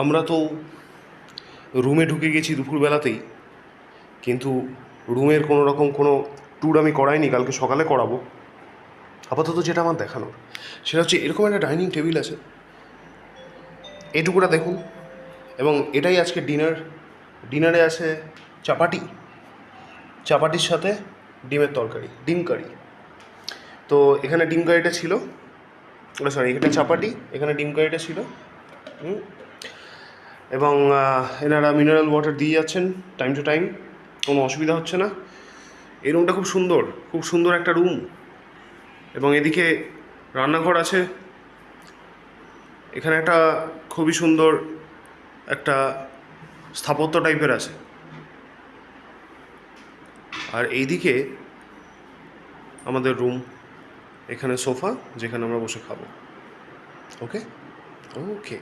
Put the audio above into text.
আমরা তো রুমে ঢুকে গেছি দুপুরবেলাতেই, কিন্তু রুমের কোনো রকম কোনো ট্যুর আমি করাইনি, কালকে সকালে করাবো। আপাতত যেটা আমার দেখানোর, সেটা হচ্ছে এরকম একটা ডাইনিং টেবিল আছে। এটুকুটা দেখুন, এবং এটাই আজকে ডিনার ডিনারে আছে চাপাটি। চাপাটির সাথে ডিমের তরকারি, ডিম কারি। তো এখানে ডিম কারিটা ছিল সরি এখানে চাপাটি, এখানে ডিম কারিটা ছিল। এবং এনারা মিনারেল ওয়াটার দিয়ে যাচ্ছেন টাইম টু টাইম কোনো অসুবিধা হচ্ছে না। এই রুমটা খুব সুন্দর খুব সুন্দর একটা রুম এবং এদিকে রান্নাঘর আছে। এখানে একটা খুবই সুন্দর একটা স্থাপত্য টাইপের আছে। আর এইদিকে আমাদের রুম এখানে সোফা যেখানে আমরা বসে খাব। ওকে ওকে